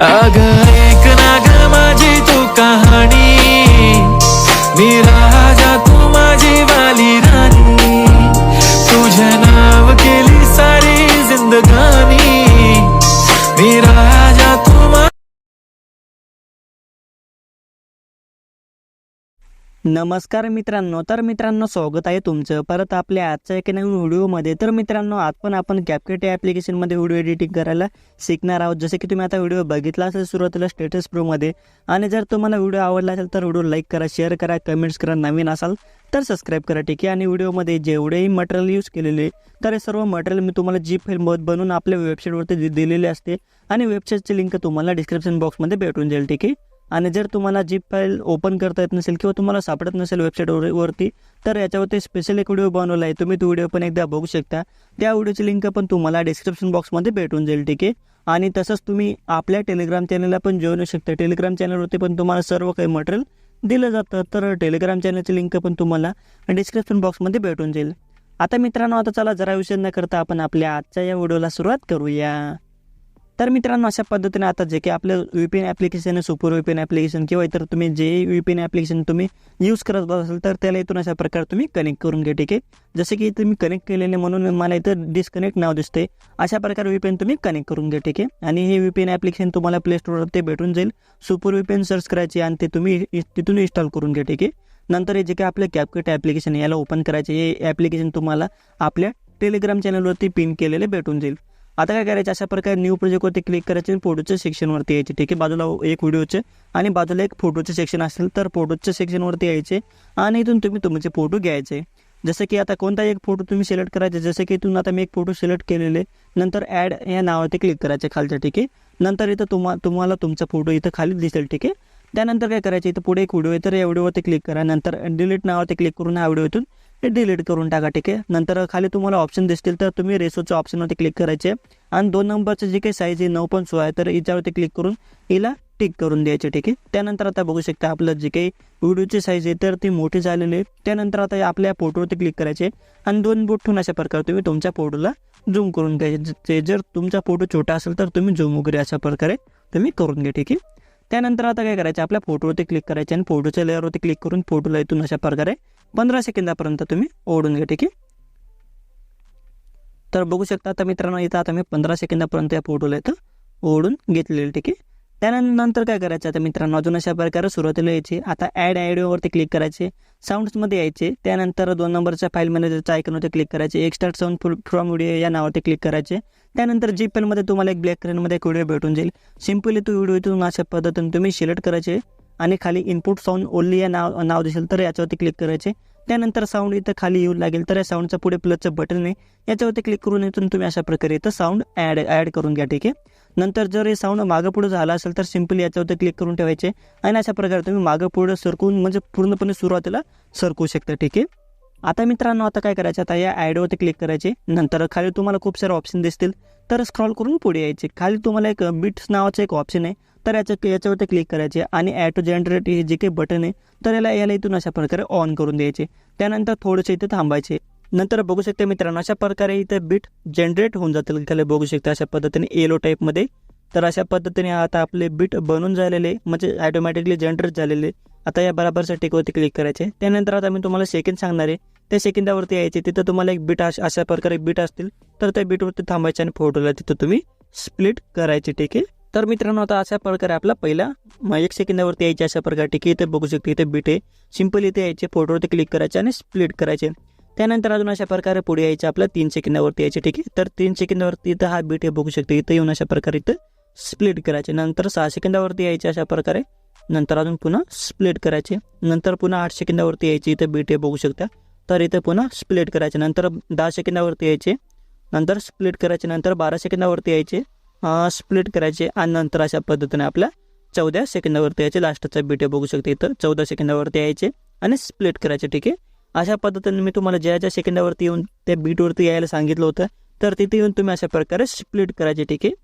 अगर नमस्कार मित्रांनो तर मित्रांनो स्वागत आहे तुमचं. परत आपल्या आजच्या एका नवीन व्हिडिओमध्ये. तर मित्रांनो आज पण आपण कॅपकेट या ॲप्लिकेशनमध्ये व्हिडिओ एडिटिंग करायला शिकणार आहोत. जसे की तुम्ही आता व्हिडिओ बघितला असेल सुरुवातीला स्टेटस प्रोमध्ये आणि जर तुम्हाला व्हिडिओ आवडला असेल तर व्हिडिओ लाईक करा शेअर करा कमेंट्स करा नवीन असाल तर सबस्क्राईब करा ठीक आहे? आणि व्हिडिओमध्ये जेवढेही मटेरियल यूज केलेले तर हे सर्व मटेरियल मी तुम्हाला जी फाईल मध बनवून आपल्या वेबसाईटवरती दि- दिलेले असते. आणि वेबसाईटची लिंक तुम्हाला डिस्क्रिप्शन बॉक्समध्ये भेटून जाईल ठीक आहे? आणि जर तुम्हाला जीप फाईल ओपन करता येत नसेल किंवा तुम्हाला सापडत नसेल वेबसाईटवर वरती तर याच्यावरती स्पेशल एक व्हिडिओ बनवला आहे. तुम्ही तो व्हिडिओ पण एकदा बघू शकता. त्या व्हिडिओची लिंक पण तुम्हाला डिस्क्रिप्शन बॉक्समध्ये भेटून जाईल ठीक आहे? आणि तसंच तुम्ही आपल्या टेलिग्राम चॅनलला पण जॉईन होऊ शकता. टेलिग्राम चॅनलवरती पण तुम्हाला सर्व काही मटेरियल दिलं जातं. तर टेलिग्राम चॅनलची लिंक पण तुम्हाला डिस्क्रिप्शन बॉक्समध्ये भेटून जाईल. आता मित्रांनो आता चला जरा विषय न करता आपण आपल्या आजच्या या व्हिडिओला सुरुवात करूया. तर मित्रांनो अशा पद्धतीने आता जे काही आपलं व्ही पी एन ॲप्लिकेशन आहे सुपर व्ही ॲप्लिकेशन किंवा इतर तुम्ही जे व्ही पी एन ॲप्लिकेशन तुम्ही यूज करत असाल तर त्याला इथून अशा प्रकारे तुम्ही कनेक्ट करून घ्या ठीक आहे? जसे की तुम्ही मी कनेक्ट केलेले म्हणून मला इथं डिस्कनेक्ट नाव दिसते अशा प्रकारे व्ही तुम्ही कनेक्ट करून घ्या ठीक आहे? आणि हे व्ही पी एन ॲप्लिकेशन तुम्हाला प्ले स्टोरवर ते भेटून जाईल. सुपर व्ही सर्च करायचे आणि ते तुम्ही तिथून इन्स्टॉल करून घ्या ठीक आहे? नंतर हे जे काही आपलं कॅपकट ॲप्लिकेशन याला ओपन करायचे हे ॲप्लिकेशन तुम्हाला आपल्या टेलिग्राम चॅनलवरती पिन केलेले भेटून जाईल. आता काय करायचं? अशा प्रकारे न्यू प्रोजेक्टवरती क्लिक करायचे आणि फोटोच्या सेक्शनवरती यायचे. ठीक आहे? बाजूला एक व्हिडिओचे आणि बाजूला एक फोटोचे सेक्शन असेल तर फोटोच्या सेक्शनवरती यायचे आणि इथून तुम्ही तुमचे फोटो घ्यायचे. जसं की आता कोणता एक फोटो तुम्ही सिलेक्ट करायचे जसं की इथून आता मी एक फोटो सिलेक्ट केलेले. नंतर ॲड या नावावरती क्लिक करायचे खालच्या ठीक आहे? नंतर इथं तुम्हा तुम्हाला तुमचा फोटो इथं खाली दिसेल ठीक आहे? त्यानंतर काय करायचं? इथं पुढे एक व्हिडिओ आहे तर या व्हिडिओवरती क्लिक करा. नंतर डिलीट नावावरती क्लिक करून हा व्हिडिओ इथून ते डिलीट करून टाका ठीक आहे? नंतर खाली तुम्हाला ऑप्शन दिसतील तर तुम्ही रेसोच्या ऑप्शनवरती क्लिक करायचे. आणि दोन नंबरचं जे काही साईज आहे नऊ पण सोळा आहे तर याच्यावरती क्लिक करून हिला टिक करून द्यायचे ठीक आहे? त्यानंतर आता बघू शकता आपलं जे काही व्हिडिओची साईज आहे तर ती मोठी झालेली आहे त्यानंतर आता आपल्या फोटोवरती क्लिक करायचे. आणि दोन बोट ठेवून अशा प्रकारे तुम्ही तुमच्या फोटोला झूम करून घ्यायचे. ते जर तुमचा फोटो छोटा असेल तर तुम्ही झूम वगैरे अशा प्रकारे तुम्ही करून घ्या ठीक आहे? त्यानंतर आता काय करायचं? आपल्या फोटोवरती क्लिक करायचे आणि फोटोच्या लेअरवरती क्लिक करून फोटोला इथून अशा प्रकारे पंधरा सेकंदापर्यंत तुम्ही ओढून घ्या ठीक आहे? तर बघू शकता आता मित्रांनो इथं आता मी पंधरा सेकंदापर्यंत या फोटोला इथं ओढून घेतलेलं ठीक आहे? त्यानंतर काय करायचं आता मित्रांनो अजून अशा प्रकारे सुरुवातीला यायचे. आता ॲड ॲडिओवरती क्लिक करायचे. साऊंड्समध्ये यायचे. त्यानंतर दोन नंबरच्या फाईल मॅनेजरच्या आयकनवरती क्लिक करायचे. Extra sound full from video या नावावरती क्लिक करायचे. त्यानंतर जी पेनमध्ये तुम्हाला एक ब्लॅक कलरमध्ये एक व्हिडिओ भेटून जाईल. सिम्पली तो व्हिडिओ इथून अशा पद्धतीने तुम्ही सिलेक्ट करायचे. आणि खाली इनपुट साऊंड ओनली या नाव नाव दिसेल तर याच्यावरती क्लिक करायचे. त्यानंतर साऊंड इथं खाली येऊ लागेल तर या साऊंडचं पुढे प्लसचं बटन आहे याच्यावरती क्लिक करून इथून तुम्ही अशा प्रकारे इथं साऊंड ॲड ॲड करून घ्या ठीक आहे? नंतर जर हे साऊंड मागं पुढे झालं असेल तर सिम्पली याच्यावरती क्लिक करून ठेवायचे. आणि अशा प्रकारे तुम्ही मागं पुढे सरकून म्हणजे पूर्णपणे सुरुवातीला सरकू शकता ठीक आहे? आता मित्रांनो आता काय करायचं? आता या ॲडवरती क्लिक करायचे. नंतर खाली तुम्हाला खूप सारे ऑप्शन दिसतील. तर स्क्रॉल करून पुढे यायचे. खाली तुम्हाला एक बिट्स नावाचं एक ऑप्शन आहे. तर याच्या याच्यावरती क्लिक करायचे आणि ॲटो जनरेट हे जे काही बटन आहे तर याला याला इथून अशा प्रकारे ऑन करून द्यायचे. त्यानंतर थोडेसे इथे थांबायचे. नंतर बघू शकता मित्रांनो अशा प्रकारे इथे बीट जनरेट होऊन जातील. खाली बघू शकता अशा पद्धतीने येलो टाईपमध्ये तर अशा पद्धतीने आता आपले बीट बनून झालेले म्हणजे ॲटोमॅटिकली जनरेट झालेले. आता या बराबरच्या टेकवरती क्लिक करायचे. त्यानंतर आता मी तुम्हाला सेकंड सांगणार आहे. त्या सेकंदावरती यायचे. तिथं तुम्हाला एक बीट अशा प्रकारे बीट असतील तर त्या बीटवरती थांबायचे आणि फोटोला तिथं तुम्ही स्प्लिट करायचे ठीक आहे? तर मित्रांनो आता अशा प्रकारे आपला पहिला एक सेकंदावरती यायचे अशा प्रकारे ठीक आहे? इथे बघू शकते इथे बीट आहे. सिंपल इथे यायचे फोटोवरती क्लिक करायचे आणि स्प्लिट करायचे. त्यानंतर अजून अशा प्रकारे पुढे यायचे आपल्या तीन सेकंदावरती यायचे ठीक आहे? तर तीन सेकंदावरती इथं हा बीट हे बघू शकते इथं येऊन अशा प्रकारे इथं स्प्लिट करायचे. नंतर सहा सेकंदावरती यायचे अशा प्रकारे. नंतर अजून पुन्हा स्प्लिट करायचे. नंतर पुन्हा आठ सेकंदावरती यायचे इथं बीट हे बघू शकता. तर इथे पुन्हा स्प्लिट करायचे. नंतर दहा सेकंदावरती यायचे. नंतर स्प्लिट करायचे. नंतर बारा सेकंदावरती यायचे. स्प्लिट करायचे. आणि नंतर अशा पद्धतीने आपल्या चौदा सेकंदावरती यायचे. लास्टचा बीटे बघू शकते इथं. चौदा सेकंदावरती यायचे आणि स्प्लिट करायचे. ठीक आहे? अशा पद्धतीने मी तुम्हाला ज्या ज्या सेकंदावरती येऊन त्या बीटवरती यायला सांगितलं होतं तर तिथे येऊन तुम्ही अशा प्रकारे स्प्लिट करायचे. ठीक आहे?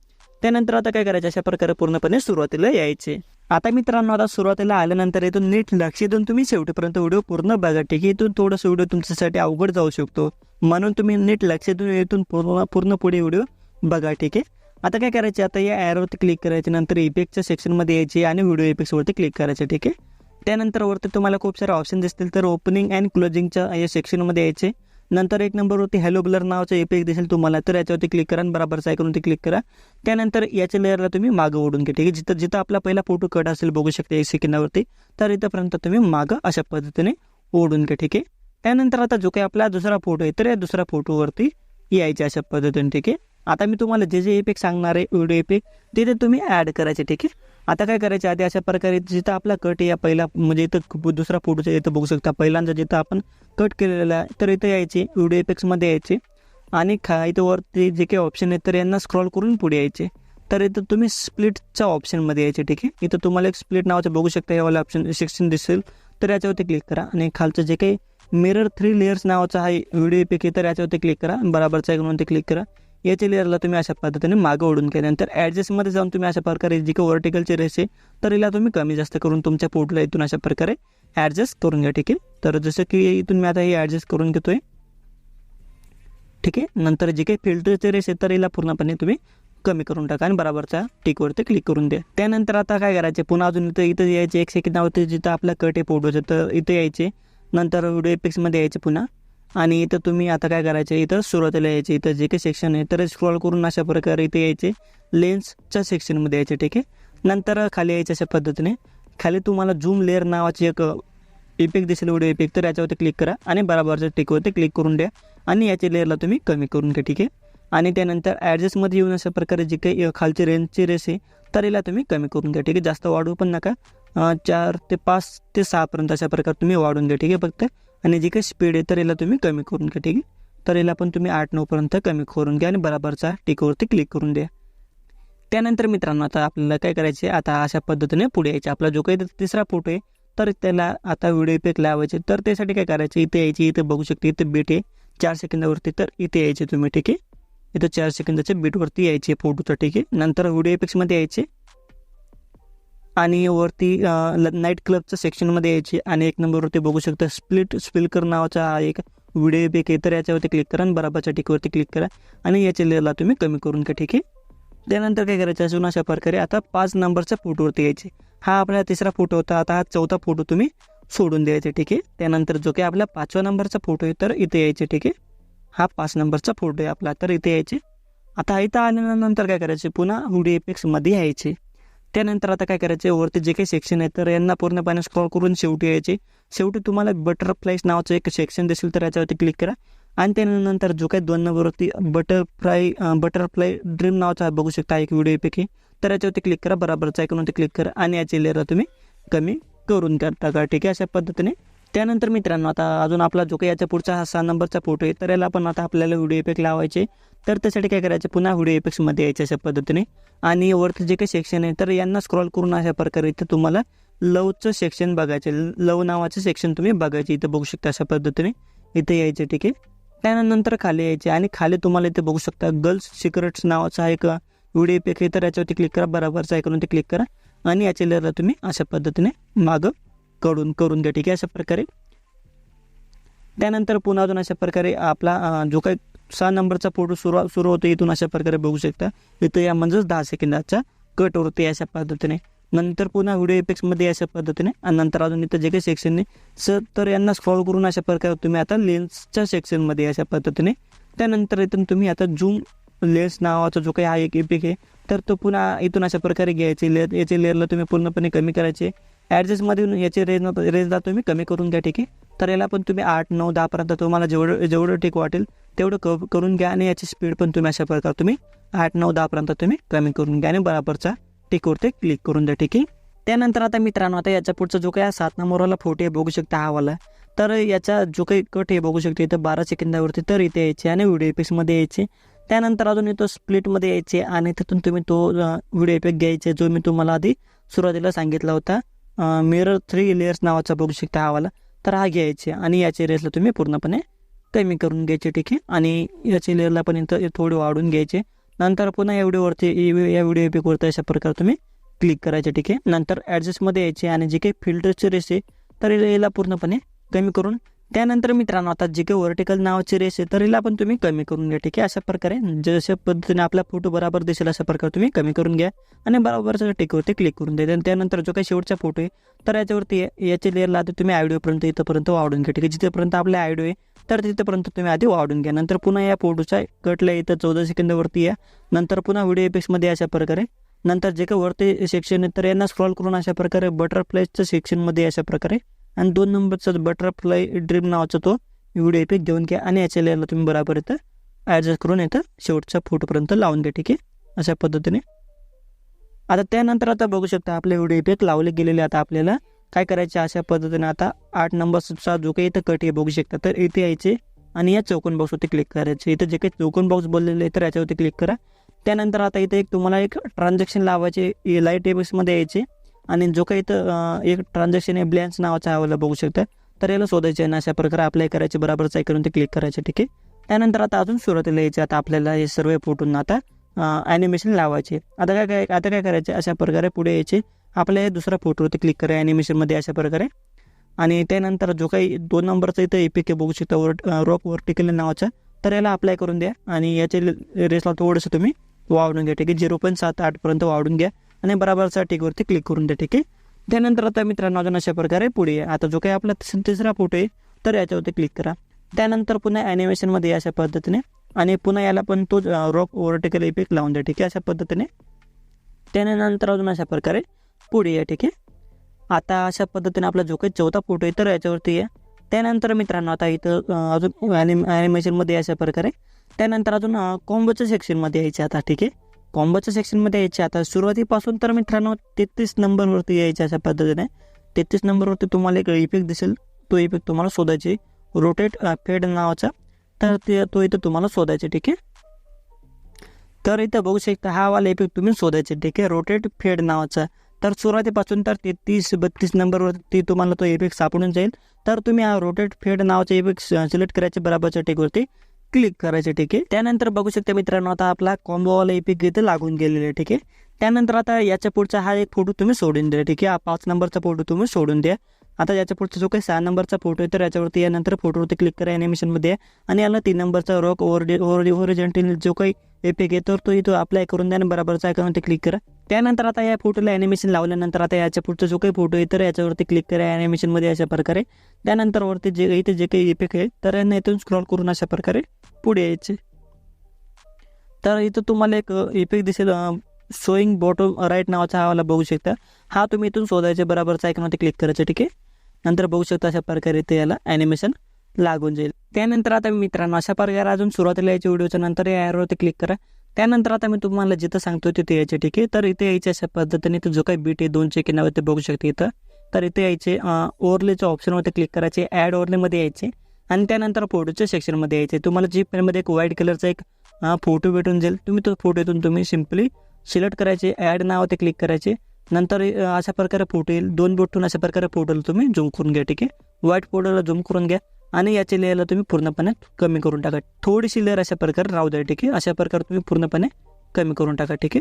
त्यानंतर आता काय करायचं? अशा प्रकारे पूर्णपणे सुरुवातीला यायचे. आता मित्रांनो आता सुरुवातीला आल्यानंतर इथून नीट लक्ष देऊन तुम्ही शेवटीपर्यंत व्हिडिओ पूर्ण बघा. ठीक आहे इथून थोडंसं व्हिडिओ तुमच्यासाठी अवघड जाऊ शकतो. म्हणून तुम्ही नीट लक्ष देऊन इथून पूर्ण पूर्ण पुढे व्हिडिओ बघा ठीक आहे आता काय करायचे? आता या ॲरोवरती क्लिक करायचे नंतर इफेक्टच्या सेक्शनमध्ये यायचे आणि व्हिडिओ इफेक्ट्सवरती क्लिक करायचे ठीक आहे त्यानंतर वरती तुम्हाला खूप सारे ऑप्शन दिसतील. तर ओपनिंग अँड क्लोजिंगच्या या सेक्शनमध्ये यायचे. नंतर एक नंबरवरती हॅलो ब्लर नावाचं इफेक्ट दिसेल तुम्हाला. तर याच्यावरती क्लिक करा आणि सायकलवरती क्लिक करा. त्यानंतर याच्या लेअरला तुम्ही मागं ओढून घ्या. ठीक आहे? जिथं जिथं आपला पहिला फोटो कट असेल बघू शकता एक सेकंदावरती तर इथंपर्यंत तुम्ही मागं अशा पद्धतीने ओढून घ्या. ठीक आहे? त्यानंतर आता जो काही आपला दुसरा फोटो आहे तर या दुसऱ्या फोटोवरती यायचे अशा पद्धतीने. ठीक आहे? आता मी तुम्हाला जे जे इफेक्ट सांगणार आहे व्हिडिओ इफेक्ट ते ते तुम्ही ॲड करायचे ठीक आहे? आता काय करायचे? आधी अशा प्रकारे जिथं आपला कट या पहिला म्हणजे इथं दुसरा फोटोचा इथं बघू शकता. पहिल्यांदा जिथं आपण कट केलेला आहे तर इथं यायचे व्हिडिओ इफेक्ट्समध्ये यायचे. आणि खा इथं वरती जे काही ऑप्शन आहेत तर यांना स्क्रॉल करून पुढे यायचे. तर इथं तुम्ही स्प्लिटच्या ऑप्शनमध्ये यायचे ठीक आहे? इथं तुम्हाला एक स्प्लिट नावाचं बघू शकता यावाला ऑप्शन सेक्शन दिसेल. तर याच्यावरती क्लिक करा. आणि खालचं जे काही मिरर थ्री लेयर्स नावाचा आहे व्हिडिओ इफेक्ट आहे तर याच्यावरती क्लिक करा. बराबरचा ते क्लिक करा. याच्या लेअरला तुम्ही अशा पद्धतीने मागं ओढून केल्यानंतर ॲडजस्टमध्ये जाऊन तुम्ही अशा प्रकारे जी काही व्हर्टिकलचे रेस आहे तर हिला तुम्ही कमी जास्त करून तुमच्या पोटला इथून अशा प्रकारे ॲडजस्ट करून घ्या ठीक आहे? तर जसं की इथून मी आता हे ॲडजस्ट करून घेतो आहे ठीक आहे? नंतर जे काही फिल्टरचे रेस आहे तर हिला पूर्णपणे तुम्ही कमी करून टाका आणि बराबरचा टिकवरती क्लिक करून द्या. त्यानंतर आता काय करायचे? पुन्हा अजून इथं इथं यायचे एक सेकंदावरती जिथं आपला कट आहे फोटोचं तर इथं यायचे. नंतर व्हिडिओ एपिक्समध्ये यायचे पुन्हा. आणि इथं तुम्ही आता काय करायचे इथं सुरुवातीला यायचे इथं जे काही सेक्शन आहे तर स्क्रॉल करून अशा प्रकारे इथे यायचे लेन्सच्या सेक्शनमध्ये यायचे ठीक आहे? नंतर खाली यायचे अशा पद्धतीने. खाली तुम्हाला झूम लेअर नावाची एक इफेक्ट दिसेल व्हिडिओ इफेक्ट तर याच्यावरती क्लिक करा आणि बराबरच्या टिकवरती क्लिक करून द्या आणि याच्या लेअरला तुम्ही कमी करून घ्या ठीक आहे? आणि त्यानंतर ॲडजस्टमध्ये येऊन अशा प्रकारे जे काही खालची रेंजची रेस आहे तर याला तुम्ही कमी करून घ्या ठीक आहे? जास्त वाढवू पण नका. चार ते पाच ते सहापर्यंत अशा प्रकारे तुम्ही वाढून घ्या ठीक आहे? फक्त आणि जी काही स्पीड आहे तर याला तुम्ही कमी करून घ्या ठीक आहे? तर याला पण तुम्ही आठ नऊपर्यंत कमी करून घ्या आणि बराबरचा टिकवरती क्लिक करून द्या. त्यानंतर मित्रांनो आता आपल्याला काय करायचे आता अशा पद्धतीने पुढे यायचे. आपला जो काही तिसरा फोटो आहे तर त्याला आता व्हिडिओ इफेक्ट लावायचे. तर त्यासाठी काय करायचे? इथे यायची इथे बघू शकते इथे बीट आहे. चार सेकंदावरती तर इथे यायचे तुम्ही ठीक आहे? इथं चार सेकंदाच्या बीटवरती यायचे फोटोचं ठीक आहे? नंतर व्हिडिओ इफेक्ट्समध्ये यायचे. आणि वरती नाईट क्लबच्या सेक्शनमध्ये यायची आणि एक नंबरवरती बघू शकता. स्प्लिट स्पिलकर नावाचा हा एक व्हिडिओ पेक आहे तर याच्यावरती क्लिक करा आणि बराबरच्या टिकवरती क्लिक करा आणि याच्या लेअरला तुम्ही कमी करून घ्या ठीक आहे? त्यानंतर काय करायचं? असून अशा प्रकारे आता पाच नंबरच्या फोटोवरती यायचे. हा आपला तिसरा फोटो होता. आता हा चौथा फोटो तुम्ही सोडून द्यायचे ठीक आहे? त्यानंतर जो काही आपला पाचवा नंबरचा फोटो आहे तर इथे यायचे ठीक आहे? हा पाच नंबरचा फोटो आहे आपला तर इथे यायचे. आता इथं आल्यानंतर काय करायचे? पुन्हा व्हिडिओ इफेक्ट्समध्ये यायचे. त्यानंतर आता काय करायचं वरती जे काही सेक्शन आहे तर यांना पूर्णपणे स्क्रॉल करून शेवटी यायचे. शेवटी तुम्हाला बटरफ्लाईज नावाचं एक सेक्शन दिसेल तर याच्यावरती क्लिक करा. आणि त्यानंतर जो काही दोन नंबरवरती बटरफ्लाय बटरफ्लाय ड्रीम नावाचा बघू शकता एक व्हिडिओपैकी तर याच्यावरती क्लिक करा बराबरचा ऐकूनवरती क्लिक करा आणि याची लेअर तुम्ही कमी करून टाका. ठीक आहे? अशा पद्धतीने त्यानंतर मित्रांनो आता अजून आपला जो काही याच्या पुढचा हा सहा नंबरचा फोटो आहे तर याला पण आता आपल्याला व्हिडिओ इफेक्ट लावायचे तर त्यासाठी काय करायचे पुन्हा व्हिडिओ इफेक्ट्समध्ये यायचे अशा पद्धतीने. आणि वरती जे काही सेक्शन आहे तर यांना स्क्रॉल करून अशा प्रकारे इथं तुम्हाला लवचं सेक्शन बघायचे लव नावाचं सेक्शन तुम्ही बघायचे इथं बघू शकता अशा पद्धतीने. इथे यायचे ठीक आहे. त्यानंतर खाली यायचे आणि खाली तुम्हाला इथे बघू शकता गर्ल्स सिक्रेट्स नावाचा हा एक व्हिडिओ इफेक्ट आहे. तर याच्यावरती क्लिक करा बराबरचा करून ते क्लिक करा. आणि याचे लेअरला तुम्ही अशा पद्धतीने मागं कडून करून घ्या ठीक आहे? अशा प्रकारे. त्यानंतर पुन्हा अजून अशा प्रकारे आपला जो काही सहा नंबरचा फोटो सुरू सुरू होतो इथून अशा प्रकारे बघू शकता. इथं या म्हणजेच दहा सेकंदाचा कट होते अशा पद्धतीने. नंतर पुन्हा व्हिडिओ इफेक्ट्समध्ये अशा पद्धतीने आणि नंतर अजून इथं जे काही सेक्शनने सर तर यांना स्क्रॉल करून अशा प्रकारे तुम्ही आता लेन्सच्या सेक्शनमध्ये अशा पद्धतीने त्यानंतर इथून तुम्ही आता झूम लेन्स नावाचा जो काही हा एक इपिक आहे तर तो पुन्हा इथून अशा प्रकारे घ्यायचे. लेअर याचे लेअरला तुम्ही पूर्णपणे कमी करायचे. ॲडजस्टमधून याचे रेंज रेंजला तुम्ही कमी करून घ्या ठीक आहे. तर याला पण तुम्ही आठ नऊ दहापर्यंत तुम्हाला जेवढं जेवढं ठीक वाटेल तेवढं क करून घ्या आणि याची स्पीड पण तुम्ही अशा प्रकारे तुम्ही आठ नऊ दहापर्यंत तुम्ही कमी करून घ्या आणि बराबरचा टिकवरती क्लिक करून द्या ठीक आहे. त्यानंतर आता मित्रांनो आता याच्या पुढचा जो काही सात नंबरवाला फोटो आहे बघू शकता हा वाला. तर याचा जो काही कट हे बघू शकते इथं बारा सेकंदावरती तर इथे यायचे आणि व्हिडिओ इफेक्ट्समध्ये यायचे. त्यानंतर अजून इथं स्प्लिटमध्ये यायचे आणि तिथून तुम्ही तो व्हिडिओ इफेक्ट घ्यायचे जो मी तुम्हाला आधी सुरुवातीला सांगितला होता. मिरर थ्री लेयर्स नावाचा बघू शकता हा वाला. तर हा घ्यायचे आणि याचे रेसला तुम्ही पूर्णपणे कमी करून घ्यायचे ठीक आहे? आणि याचे लेअरला पण इथं थोडे वाढून घ्यायचे. नंतर पुन्हा या वरती या व्हिडिओ इफेक्टवरती अशा प्रकारे तुम्ही क्लिक करायचे ठीक आहे? नंतर ॲडजस्टमध्ये यायचे आणि जे काही फिल्टरचे रेस आहे तर याला पूर्णपणे कमी करून त्यानंतर मित्रांनो आता जे काही व्हर्टिकल नावाची रेस आहे तर हिला पण तुम्ही कमी करून घ्या ठीक आहे? अशा प्रकारे जशा पद्धतीने आपला फोटो बरोबर दिसेल अशा प्रकारे तुम्ही कमी करून घ्या आणि बरोबरच्या टिकवरती क्लिक करून द्या. आणि त्यानंतर जो काही शेवटचा फोटो आहे तर याच्यावरती या- याच्या लेअरला आधी तुम्ही आयडिओपर्यंत इथंपर्यंत वाढून घ्या ठीक आहे? जिथेपर्यंत आपला आयडिओ आहे तर तिथेपर्यंत तुम्ही आधी वाढून घ्या. नंतर पुन्हा या फोटोच्या कटला इथं चौदा सेकंदावरती या. नंतर पुन्हा व्हिडिओ एपेक्समध्ये अशा प्रकारे. नंतर जे काही वरती सेक्शन आहे तर यांना स्क्रॉल करून अशा प्रकारे बटरफ्लायच्या सेक्शनमध्ये अशा प्रकारे. आणि दोन नंबरचा बटरफ्लाय ड्रीम नावाचा तो व्हिडिओ इफेक्ट देऊन घ्या आणि याच्या लेअरला तुम्ही बरोबर इथं ॲडजस्ट करून इथं शेवटच्या फोटोपर्यंत लावून घ्या ठीक आहे? अशा पद्धतीने. आता त्यानंतर आता बघू शकता आपले व्हिडिओ इफेक्ट लावले गेलेले आता आपल्याला. काय करायचे अशा पद्धतीने आता आठ नंबरचा जो काही इथं कट आहे बघू शकता. तर इथे यायचे आणि या चौकोन बॉक्सवरती क्लिक करायचे. इथं जे काही चौकोन बॉक्स बोललेले आहे तर याच्यावरती क्लिक करा. त्यानंतर आता इथे एक तुम्हाला एक ट्रान्झॅक्शन लावायचे लाइट टेबल्समध्ये यायचे. आणि जो काही इथं एक ट्रान्झॅक्शन आहे ब्लॅन्स नावाचा हवाला बघू शकता. तर याला शोधायचे आणि अशा प्रकारे अप्लाय करायचे बरोबर चाय करून ते क्लिक करायचे ठीक आहे. त्यानंतर आता अजून सुरुवातीला यायचे आता आपल्याला हे सर्व फोटोंना आता ॲनिमेशन लावायचे आता काय काय आता काय करायचे? अशा प्रकारे पुढे यायचे. आपल्या हे दुसरा फोटोवरती क्लिक करा ॲनिमेशनमध्ये अशा प्रकारे. आणि त्यानंतर जो काही दोन नंबरचा इथं एपिक बघू शकता वर रॉक वर्टिकल नावाचा. तर याला अप्लाय करून द्या आणि याचे रेसला थोडंसं तुम्ही वाढून घ्या ठीक आहे. झिरो पॉईंट सात आठपर्यंत वाढून घ्या. आणि बराबरचा टिकवरती क्लिक करून द्या ठीक आहे? त्यानंतर आता मित्रांनो अजून अशा प्रकारे पुढे आता जो काही आपला तिसरा फोटो आहे तर याच्यावरती क्लिक करा. त्यानंतर पुन्हा ॲनिमेशनमध्ये अशा पद्धतीने आणि पुन्हा याला पण तो रॉक ओव्हरटेकल इफेक्ट लावून द्या ठीक आहे? अशा पद्धतीने. त्यानंतर अजून अशा प्रकारे पुढे या ठीक आहे? आता अशा पद्धतीने आपला जो काही चौथा फोटो आहे तर याच्यावरती या. त्यानंतर मित्रांनो आता इथं अजून ॲनिम ॲनिमेशनमध्ये अशा प्रकारे. त्यानंतर अजून कॉम्बोच्या सेक्शनमध्ये यायचे आता ठीक आहे? कॉम्बोच्या सेक्शनमध्ये यायचे. आता सुरुवातीपासून तर मित्रांनो तेहतीस नंबरवरती यायचे अशा पद्धतीने. तेहतीस नंबरवरती तुम्हाला एक इफेक्ट दिसेल. तो इफेक्ट तुम्हाला शोधायचे. रोटेट फेड नावाचा. तर ते तो इथं तुम्हाला शोधायचे ठीक आहे? तर इथं बघू शकता हा वाला इफेक्ट तुम्ही शोधायचे ठीक आहे? रोटेट फेड नावाचा. तर सुरुवातीपासून तर तेहतीस बत्तीस नंबरवरती तुम्हाला तो इफेक्ट सापडून जाईल. तर तुम्ही हा रोटेट फेड नावाचा इफेक्ट सिलेक्ट करायचे बराबरच्या टेकवरती क्लिक करायचे ठीक आहे? त्यानंतर बघू शकता मित्रांनो आता आपला कॉम्बोवाला इपिक इथे लागून गेलेला आहे ठीक आहे? त्यानंतर आता याच्या पुढचा हा एक फोटो तुम्ही सोडून द्या ठीक आहे? हा पाच नंबरचा फोटो तुम्ही सोडून द्या. आता याच्या पुढचा जो काही सहा नंबरचा फोटो आहे तर याच्यावरती यानंतर फोटोवरती क्लिक करा ॲनिमेशनमध्ये आणि याला तीन नंबरचा रॉक ओर ओव्हर ओव्हरजेंटल जो काही एपिक आहे. तर तो इथं अप्लाय करून द्या आणि बरोबरचा ते क्लिक करा. त्यानंतर आता या फोटोला ॲनिमेशन लावल्यानंतर आता याच्या पुढचा जो काही फोटो आहे तर याच्यावरती क्लिक करा. ॲनिमेशनमध्ये अशा प्रकारे. त्यानंतर वरती जे इथे जे काही इफेक्ट आहे तर यांना इथून स्क्रॉल करून अशा प्रकारे पुढे यायचे. तर इथं तुम्हाला एक इफेक्ट दिसेल शोईंग बॉटम राईट नावाचा हा वाला बघू शकता. हा तुम्ही इथून शोधायचे बरोबरचा ऐकण्यावरती क्लिक करायचं ठीक आहे? नंतर बघू शकता अशा प्रकारे ते याला ॲनिमेशन लागून जाईल. त्यानंतर आता मित्रांनो अशा प्रकारे अजून सुरुवातीला याच्या व्हिडिओच्या नंतर या ॲरोवरती क्लिक करा. त्यानंतर आता मी तुम्हाला जिथं सांगतो तिथे यायचे ठीक आहे? तर इथे यायचे अशा पद्धतीने जो काही बीट आहे दोन किनावरती ते बघू शकते इथं. तर इथे यायचे ओरलेच्या ऑप्शनवरती क्लिक करायचे ॲड ओरलेमध्ये यायचे. आणि त्यानंतर फोटोच्या सेक्शनमध्ये यायचे. तुम्हाला जी पेनमध्ये एक व्हाईट कलरचा एक फोटो भेटून जाईल. तुम्ही तो फोटो इथून तुम्ही सिम्पली सिलेक्ट करायचे ॲड नावावरती क्लिक करायचे. नंतर अशा प्रकारे फोटो येईल. दोन बोटून अशा प्रकारे फोटोला तुम्ही झूम करून घ्या ठीक आहे? व्हाईट फोटोला झूम करून घ्या. आणि याच्या लेअरला तुम्ही पूर्णपणे कमी करून टाका. थोडीशी लेअर अशा प्रकारे राहू द्या ठीक आहे? अशा प्रकारे तुम्ही पूर्णपणे कमी करून टाका ठीक आहे?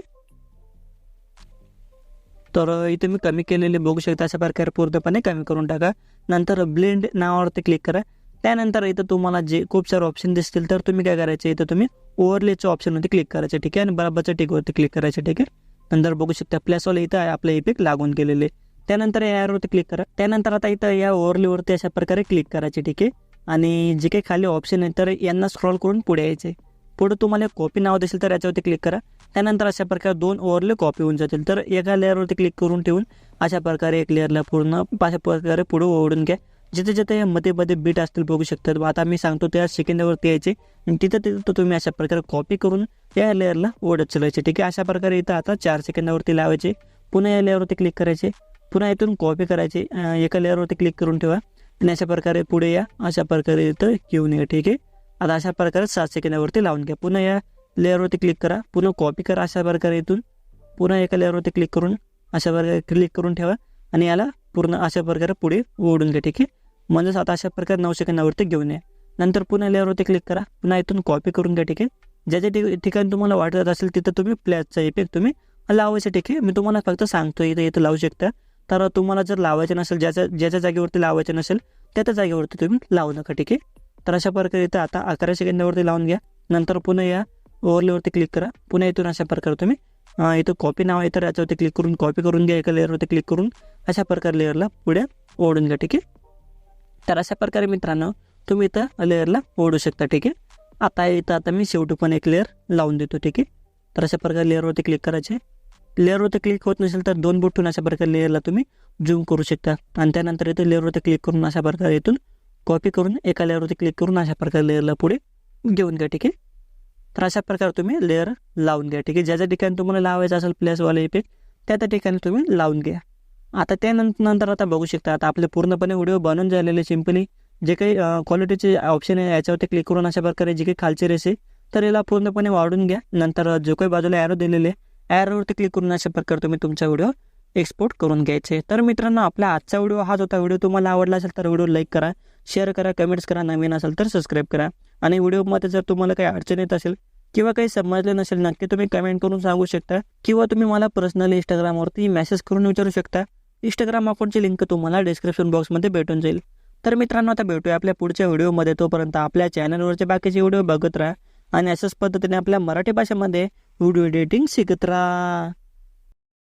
तर इथे मी कमी केलेले बघू शकता अशा प्रकारे पूर्णपणे कमी करून टाका. नंतर ब्लेंड नावावरती क्लिक करा. त्यानंतर इथं तुम्हाला जे खूप सारे ऑप्शन दिसतील तर तुम्ही काय करायचे? इथं तुम्ही ओव्हरलेच्या ऑप्शनवरती क्लिक करायचे ठीक आहे? आणि बराबरच्या टिकवरती क्लिक करायचे ठीक आहे? नंतर बघू शकता प्लसवाला इथं आहे आपलं इफेक्ट लागून गेलेले. त्यानंतर या क्लिक करा. त्यानंतर आता इथं या ओव्हरलेवरती अशा प्रकारे क्लिक करायचे ठीक आहे? आणि जे काही खाली ऑप्शन आहे तर यांना स्क्रॉल करून पुढे यायचे पुढे तुम्हाला कॉपी नाव दिसेल तर याच्यावरती क्लिक करा. त्यानंतर अशा प्रकारे दोन ओव्हरले कॉपी होऊन जातील. तर एका लेअरवरती क्लिक करून ठेवून अशा प्रकारे एक लेअरला पूर्ण अशा प्रकारे पुढे ओढून घ्या. जिथे जिथे मध्ये मध्ये बीट असतील बघू शकतात. आता मी सांगतो त्या सेकंदावरती यायचे. आणि तिथं तिथं तुम्ही अशा प्रकारे कॉपी करून या लेअरला ओढत चालायचे. ठीक आहे? अशा प्रकारे इथं आता चार सेकंदावरती लावायचे. पुन्हा या लेअरवरती क्लिक करायचे. पुन्हा इथून कॉपी करायचे. एका लेअरवरती क्लिक करून ठेवा. आणि अशा प्रकारे पुढे या. अशा प्रकारे इथं घेऊन या. ठीक आहे? आता अशा प्रकारे सात सेकंदावरती लावून घ्या. पुन्हा या लेअरवरती क्लिक करा. पुन्हा कॉपी करा अशा प्रकारे इथून. पुन्हा एका लेअरवरती क्लिक करून अशा प्रकारे क्लिक करून ठेवा. आणि याला पूर्ण अशा प्रकारे पुढे ओढून घ्या. ठीक आहे? म्हणजेच आता अशा प्रकारे नऊ सेकंदावरती घेऊन या. नंतर पुन्हा लेअरवरती क्लिक करा. पुन्हा इथून कॉपी करून घ्या. ठीक आहे? ज्या ज्या ठिक- ठिकाणी तुम्हाला वाटत असेल तिथं तुम्ही प्लॅसचा इफेक्ट तुम्ही लावायचं. ठीक आहे? मी तुम्हाला फक्त सांगतो इथं इथं लावू शकता. तर तुम्हाला जर लावायचं नसेल ज्याच्या ज्याच्या जागेवरती लावायचं नसेल त्या त्या जागेवरती तुम्ही लावू नका ठीक आहे? तर अशा प्रकारे इथं आता अकरा सेकंदावरती लावून घ्या. नंतर पुन्हा या ओव्हरलेवरती क्लिक करा. पुन्हा इथून अशा प्रकारे तुम्ही इथं कॉपी नाव आहे तर याच्यावरती क्लिक करून कॉपी करून घ्या एका लेअरवरती क्लिक करून. अशा प्रकारे लेअरला पुढे ओढून घ्या ठीक आहे? तर अशा प्रकारे मित्रांनो तुम्ही इथं लेअरला ओढू शकता ठीक आहे? आता इथं आता मी शेवटी पण एक लेअर लावून देतो ठीक आहे? तर अशा प्रकारे लेअरवरती क्लिक करायचे. लेअरवरती क्लिक होत नसेल तर दोन बोट ठेवून अशा प्रकारे लेअरला तुम्ही झूम करू शकता. आणि त्यानंतर इथे लेअरवरती क्लिक करून अशा प्रकारे इथून कॉपी करून एका लेअरवरती क्लिक करून अशा प्रकारे लेअरला पुढे घेऊन घ्या ठीक आहे? तर अशा प्रकारे तुम्ही लेअर लावून घ्या ठीक आहे? ज्या ज्या ठिकाणी तुम्हाला लावायचं असेल प्लेसवाले इफेक्ट त्या त्या ठिकाणी तुम्ही लावून घ्या. आता त्यानंतर नंतर आता बघू शकता आता आपले पूर्णपणे व्हिडिओ बनवून झालेले सिम्पली जे काही क्वालिटीचे ऑप्शन आहे याच्यावरती क्लिक करून अशा प्रकारे जे काही खालचे रेस आहे तर याला पूर्णपणे वाढून घ्या. नंतर जो काही बाजूला ॲरो दिलेले आहे ॲरवरती क्लिक करून अशा प्रकारे तुम्ही तुमचा व्हिडिओ एक्सपोर्ट करून घ्यायचे. तर मित्रांनो आपला आजचा व्हिडिओ हाच होता. व्हिडिओ तुम्हाला आवडला असेल तर व्हिडिओ लाईक करा शेअर करा कमेंट्स करा नवीन असेल तर सबस्क्राईब करा. आणि व्हिडिओमध्ये जर तुम्हाला काही अडचण येत असेल किंवा काही समजलं नसेल नक्की तुम्ही कमेंट करून सांगू शकता. किंवा तुम्ही मला पर्सनली इंस्टाग्रामवरती मेसेज करून विचारू शकता. इंस्टाग्राम अकाउंटची लिंक तुम्हाला डिस्क्रिप्शन बॉक्समध्ये भेटून जाईल. तर मित्रांनो आता भेटूया आपल्या पुढच्या व्हिडिओमध्ये. तोपर्यंत आपल्या चॅनलवरचे बाकीचे व्हिडिओ बघत राहा. आणि अशाच पद्धतीने आपल्या मराठी भाषेमध्ये व्हिडिओ एडिटिंग शिकत राहा